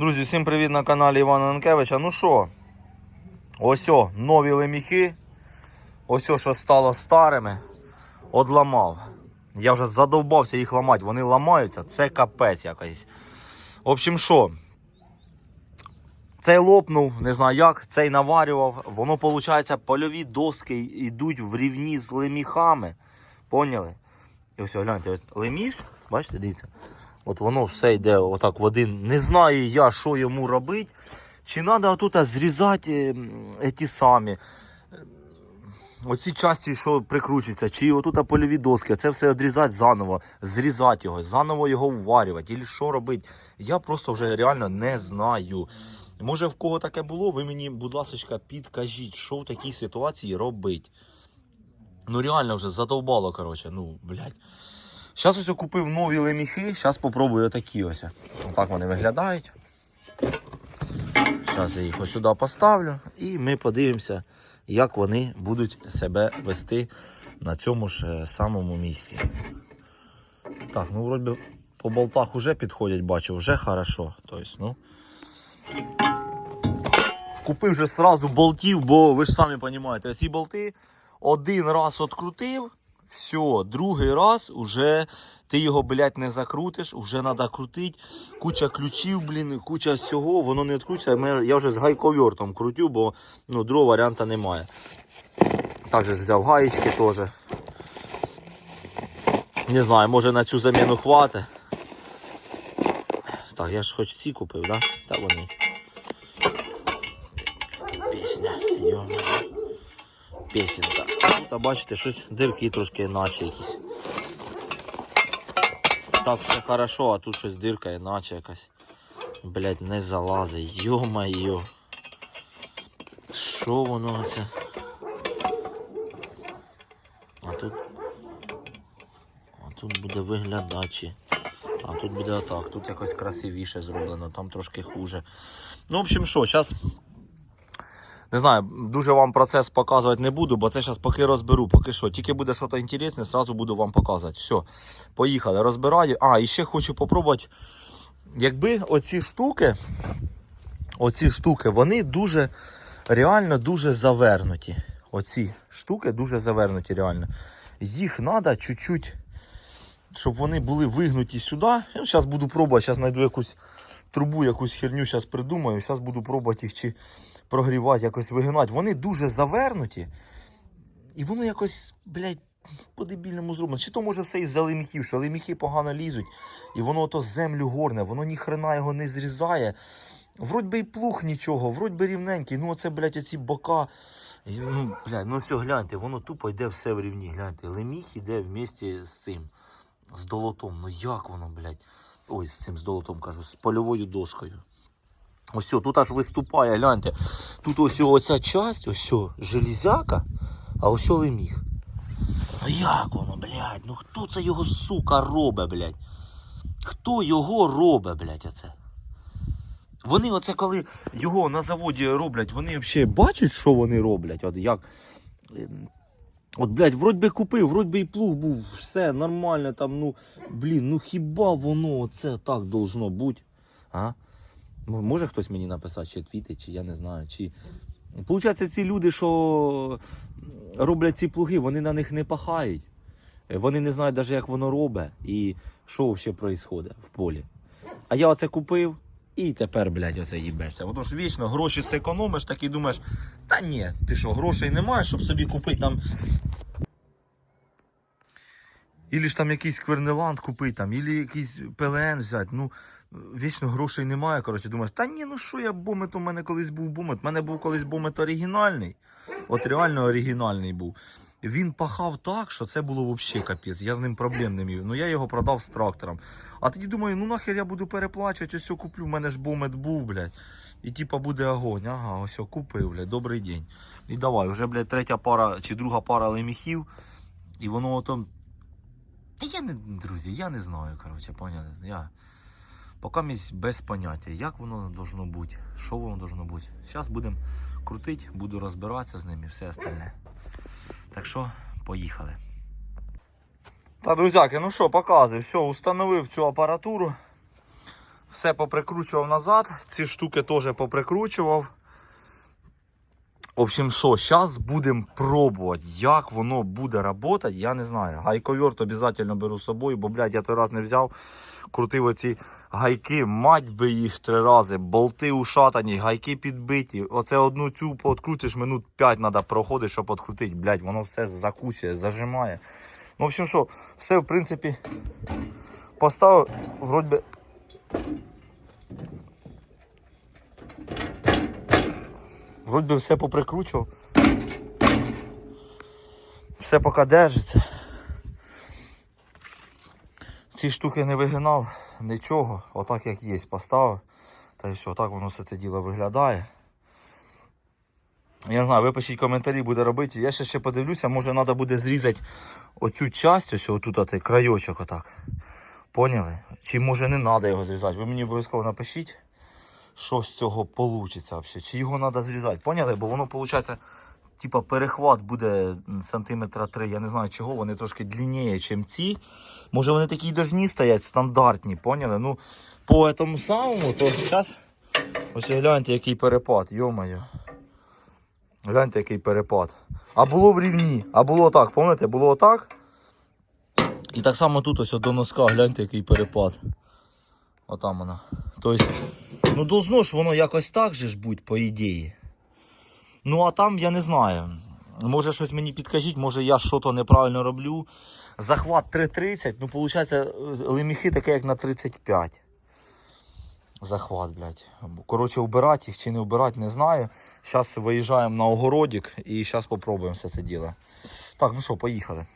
Друзі, всім привіт на каналі Івана Нанкевича. Ну що, ось о, нові леміхи. Ось о, що стало старими, одламав. Я вже задовбався їх ламати. Вони ламаються, це капець якийсь. В общем, що, цей лопнув, не знаю як, цей наварював. Воно, виходить, польові доски йдуть в рівні з леміхами. Поняли? І ось гляньте, леміш, бачите, дивіться. От воно все йде отак в один. Не знаю я, що йому робити. Чи треба тут зрізати е, ті самі. е, Оці часті, що прикручуються, чи отут польові доски, це все відрізати заново, зрізати його, заново його вварювати, і що робити. Я просто вже реально не знаю. Може в кого таке було, ви мені, будь ласка, підкажіть, що в такій ситуації робити. Ну реально вже задовбало, коротше, ну, блядь. Зараз ось купив нові леміхи, зараз спробую отакі ось. Отак вони виглядають. Зараз я їх ось сюди поставлю і ми подивимося, як вони будуть себе вести на цьому ж е, самому місці. Так, ну вроді по болтах вже підходять, бачу, вже хорошо. Тобто, ну. Купив вже сразу болтів, бо ви ж самі розумієте, ці болти один раз открутив, все, другий раз уже ти його, блядь, не закрутиш, вже треба крутити. Куча ключів, блін, куча всього, воно не відкрутиться. Ми- Я вже з гайковертом крутю, бо ну, другого варіанта немає. Також взяв гаєчки теж. Не знаю, може на цю заміну хватить. Так, я ж хоч ці купив, да? Та вони. Пісня, йо-моє. Пісенька. Та бачите, щось дирки трошки іначе якісь. Так, все хорошо, а тут щось дирка іначе якась. Блять, не залазить. Йо-майо. Що воно це? А тут. А тут буде виглядачі. А тут буде отак. Тут якось красивіше зроблено, там трошки хуже. Ну, в общем, що, зараз. Не знаю, дуже вам процес показувати не буду, бо це зараз поки розберу, поки що. Тільки буде щось інтересне, зразу буду вам показувати. Все, поїхали, розбираю. А, і ще хочу попробувати. Якби оці штуки, оці штуки, вони дуже, реально дуже завернуті. Оці штуки дуже завернуті, реально. Їх треба чуть-чуть, щоб вони були вигнуті сюди. Зараз буду пробувати, зараз знайду якусь трубу, якусь херню, зараз придумаю. Зараз буду пробувати їх чи прогрівати, якось вигинати. Вони дуже завернуті. І воно якось, блядь, по-дебільному зроблено. Чи то може все із-за леміхів, що леміхи погано лізуть, і воно ото землю горне, воно ніхрена його не зрізає. Вроді би і плуг нічого, вроді би рівненький. Ну оце, блядь, оці бока. Ну, блядь, ну все, гляньте, воно тупо йде все в рівні. Гляньте, леміх іде в місті з цим, з долотом. Ну як воно, блядь? Ой, з цим з долотом кажу, з польовою доскою. Ось тут аж виступає, гляньте. Тут ось оця часть, ось железяка, а ось леміг. Ну як воно, блядь? Ну хто це його, сука, робе, блядь? Хто його робе, блядь, оце? Вони оце коли його на заводі роблять, вони взагалі бачать, що вони роблять? От як. ем, От, блядь, вроді би купив, вроді би і плуг був, все нормально там, ну, блін, ну хіба воно оце так должно бути? А? Може хтось мені написати, чи твіти, чи я не знаю. Чи... Получається, ці люди, що роблять ці плуги, вони на них не пахають. Е, Вони не знають навіть, як воно робить і що взагалі відбувається в полі. А я оце купив і тепер, блядь, оце їбешся. Ото ж вічно гроші зекономиш, так і думаєш, та ні, ти що, грошей немає, щоб собі купити там. Ілі ж там якийсь квернеланд купити, там, ілі якийсь ПЛН взяти. Ну, вічно грошей немає. Коротше, думаєш, та ні, ну що я бомет, у мене колись був бомет. У мене був колись бомет оригінальний. От реально оригінальний був. Він пахав так, що це було взагалі капець. Я з ним проблем не мів. Ну я його продав з трактором. А тоді думаю, ну нахер я буду переплачувати, ось куплю, в мене ж бомет був, блядь. І типа буде огонь. Ага, ось купив, блядь, добрий день. І давай, вже, блядь, третя пара чи друга пара леміхів. І воно ото. Та я не, друзі, я не знаю, коротше, поняли. Я поки місь без поняття, як воно должно бути, що воно должно бути. Зараз будемо крутити, буду розбиратися з ним і все остальне. Так що, поїхали. Та, друзяки, ну що, показую. Все, установив цю апаратуру. Все поприкручував назад, ці штуки теж поприкручував. В общем, що, зараз будемо пробувати, як воно буде працювати, я не знаю. Гайковерт обов'язково беру з собою, бо, блядь, я той раз не взяв. Крутив оці гайки, мать би їх три рази, болти ушатані, гайки підбиті. Оце одну цю подкрутиш, минут 5 треба проходити, щоб відкрутити. Блядь, воно все закусує, зажимає. Ну, в общем, що, все, в принципі, поставив, вроді би. Вроді би все поприкручував. Все поки держиться. Ці штуки не вигинав, нічого, отак як є, поставив. Та й все, так воно все це діло виглядає. Я не знаю, випишіть коментарі, буде робити. Я ще ще подивлюся, може треба буде зрізати оцю часть, ось отут крайочок отак. Поняли? Чи може не треба його зрізати? Ви мені обов'язково напишіть, що з цього вийде взагалі. Чи його треба зрізати. Поняли? Бо воно виходить, типа перехват буде сантиметра 3. Я не знаю чого, вони трошки длинніше, ніж ці. Може вони такі дожні стоять, стандартні, поняли? Ну, по тому самому, то зараз. Ось гляньте, який перепад, йомаю. Гляньте, який перепад. А було в рівні, а було отак, пам'ятаєте, було отак. І так само тут ось до носка, гляньте, який перепад. Отам вона. Тобто, ну должно ж воно якось так же ж бути, по ідеї. Ну, а там я не знаю. Може щось мені підкажіть, може я щось неправильно роблю. Захват 3.30, ну виходить, леміхи таке, як на 35. Захват, блядь. Коротше, вбирати їх чи не вбирати, не знаю. Зараз виїжджаємо на огородик і зараз спробуємо все це діло. Так, ну що, поїхали.